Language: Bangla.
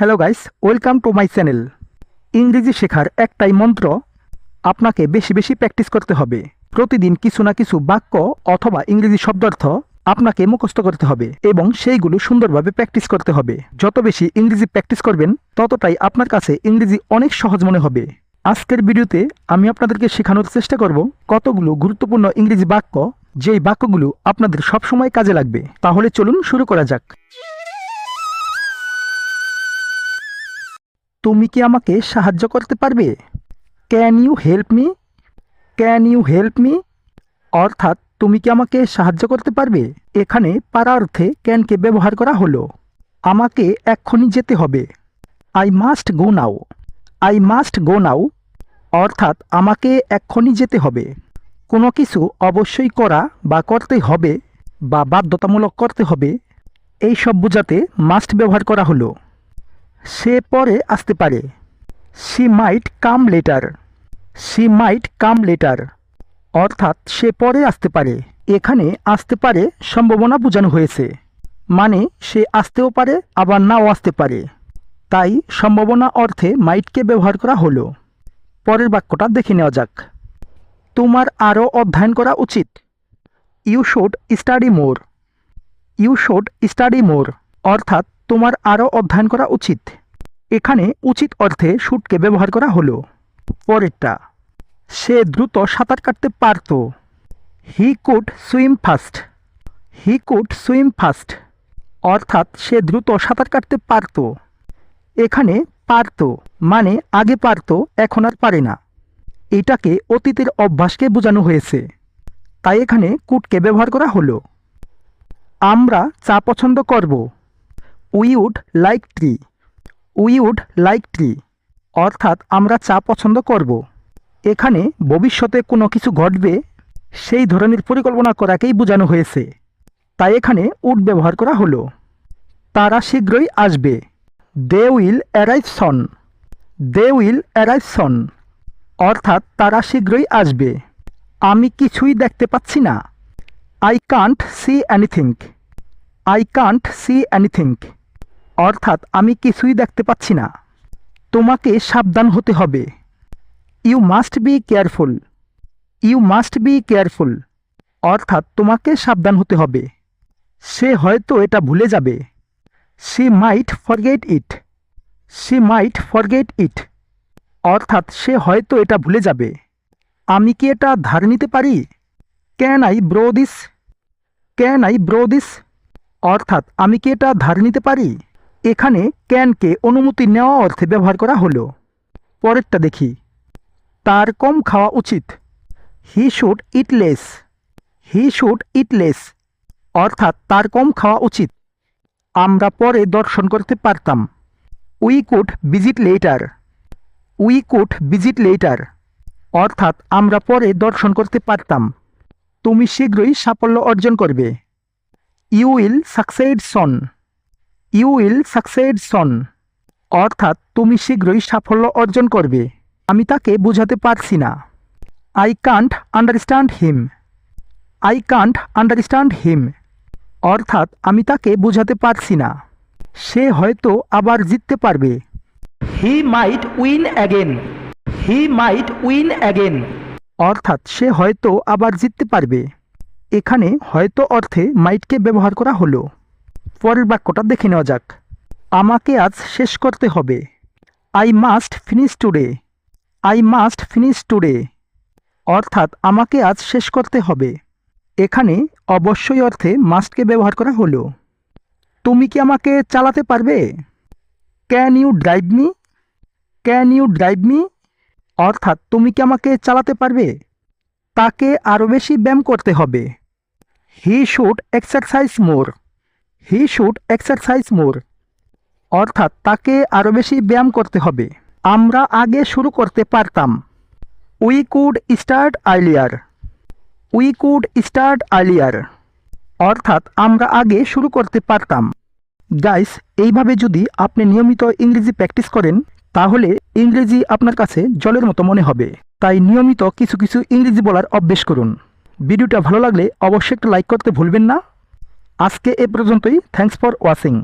Hello guys welcome to my channel ইংরেজি শেখার একটাই মন্ত্র, আপনাকে বেশি বেশি প্র্যাকটিস করতে হবে। প্রতিদিন কিছু না কিছু বাক্য অথবা ইংরেজি শব্দার্থ আপনাকে মুখস্থ করতে হবে এবং সেইগুলো সুন্দরভাবে প্র্যাকটিস করতে হবে। যত বেশি ইংরেজি প্র্যাকটিস করবেন, ততটাই আপনার কাছে ইংরেজি অনেক সহজ মনে হবে। আজকের ভিডিওতে আমি আপনাদেরকে শেখানোর চেষ্টা করব কতগুলো গুরুত্বপূর্ণ ইংরেজি বাক্য, যেই বাক্যগুলো আপনাদের সবসময় কাজে লাগবে। তাহলে চলুন শুরু করা যাক। তুমি কি আমাকে সাহায্য করতে পারবে? Can you help me can you help me অর্থাৎ, তুমি কি আমাকে সাহায্য করতে পারবে? এখানে পারা অর্থে ক্যানকে ব্যবহার করা হলো। আমাকে এক্ষুনি যেতে হবে। I must go now I must go now অর্থাৎ, আমাকে এক্ষুনি যেতে হবে। কোনো কিছু অবশ্যই করা বা করতে হবে বা বাধ্যতামূলক করতে হবে, এই সব বোঝাতে মাস্ট ব্যবহার করা হলো। সে পরে আসতে পারে। She might come later she might come later অর্থাৎ সে পরে আসতে পারে। এখানে আসতে পারে সম্ভাবনা বোঝানো হয়েছে। মানে সে আসতেও পারে, আবার নাও আসতে পারে। তাই সম্ভাবনা অর্থে মাইটকে ব্যবহার করা হলো। পরের বাক্যটা দেখে নেওয়া যাক। তোমার আরও অধ্যয়ন করা উচিত। You should study more you should study more অর্থাৎ তোমার আরও অধ্যয়ন করা উচিত। এখানে উচিত অর্থে শুটকে ব্যবহার করা হলো। পরেরটা, সে দ্রুত সাঁতার কাটতে পারত। He could swim fast he could swim fast অর্থাৎ সে দ্রুত সাঁতার কাটতে পারত। এখানে পারত মানে আগে পারত, এখন আর পারে না। এটাকে অতীতের অভ্যাসকে বোঝানো হয়েছে। তাই এখানে কুটকে ব্যবহার করা হলো। আমরা চা পছন্দ করব। We would like tea we would like tea অর্থাৎ আমরা চা পছন্দ করব। এখানে ভবিষ্যতে কোনো কিছু ঘটবে, সেই ধরনের পরিকল্পনা করাকেই বোঝানো হয়েছে। তাই এখানে উড ব্যবহার করা হলো। তারা শীঘ্রই আসবে। They will arrive soon they will arrive soon অর্থাৎ তারা শীঘ্রই আসবে। আমি কিছুই দেখতে পাচ্ছি না। I can't see anything I can't see anything অর্থাৎ আমি কিছুই দেখতে পাচ্ছি না। তোমাকে সাবধান হতে হবে। You must be careful you must be careful অর্থাৎ তোমাকে সাবধান হতে হবে। সে হয়তো এটা ভুলে যাবে। She might forget it she might forget it অর্থাৎ সে হয়তো এটা ভুলে যাবে। আমি কি এটা ধার নিতে পারি? Can I borrow this can I borrow this অর্থাৎ আমি কি এটা ধার নিতে পারি? এখানে ক্যানকে অনুমতি নেওয়া অর্থে ব্যবহার করা হলো। পরেরটা দেখি। তার কম খাওয়া উচিত। He should eat less he should eat less অর্থাৎ তার কম খাওয়া উচিত। আমরা পরে দর্শন করতে পারতাম। We could visit later we could visit later অর্থাৎ আমরা পরে দর্শন করতে পারতাম। তুমি শীঘ্রই সাফল্য অর্জন করবে। You will succeed soon you will succeed soon. অর্থাৎ তুমি শীঘ্রই সাফল্য অর্জন করবে। আমি তাকে বোঝাতে পারছি না। I can't understand him I can't understand him অর্থাৎ আমি তাকে বোঝাতে পারছি না। সে হয়তো আবার জিততে পারবে। He might win again he might win again অর্থাৎ সে হয়তো আবার জিততে পারবে। এখানে হয়তো অর্থে মাইটকে ব্যবহার করা হলো। পরের বাক্যটা দেখে নেওয়া যাক। আমাকে আজ শেষ করতে হবে। I must finish today I must finish today অর্থাৎ আমাকে আজ শেষ করতে হবে। এখানে অবশ্যই অর্থে মাস্টকে ব্যবহার করা হলো। তুমি কি আমাকে চালাতে পারবে? Can you drive me can you drive me অর্থাৎ তুমি কি আমাকে চালাতে পারবে? তাকে আরও বেশি ব্যায়াম করতে হবে। He should exercise more he should exercise more. অর্থাৎ তাকে আরও বেশি ব্যায়াম করতে হবে। আমরা আগে শুরু করতে পারতাম। We could start earlier. We could start earlier. অর্থাৎ আমরা আগে শুরু করতে পারতাম। গাইস, এইভাবে যদি আপনি নিয়মিত ইংরেজি প্র্যাকটিস করেন, তাহলে ইংরেজি আপনার কাছে জলের মতো মনে হবে। তাই নিয়মিত কিছু কিছু ইংরেজি বলার অভ্যেস করুন। ভিডিওটা ভালো লাগলে অবশ্যই একটা লাইক করতে ভুলবেন না। আজকে এ পর্যন্তই। Thanks for watching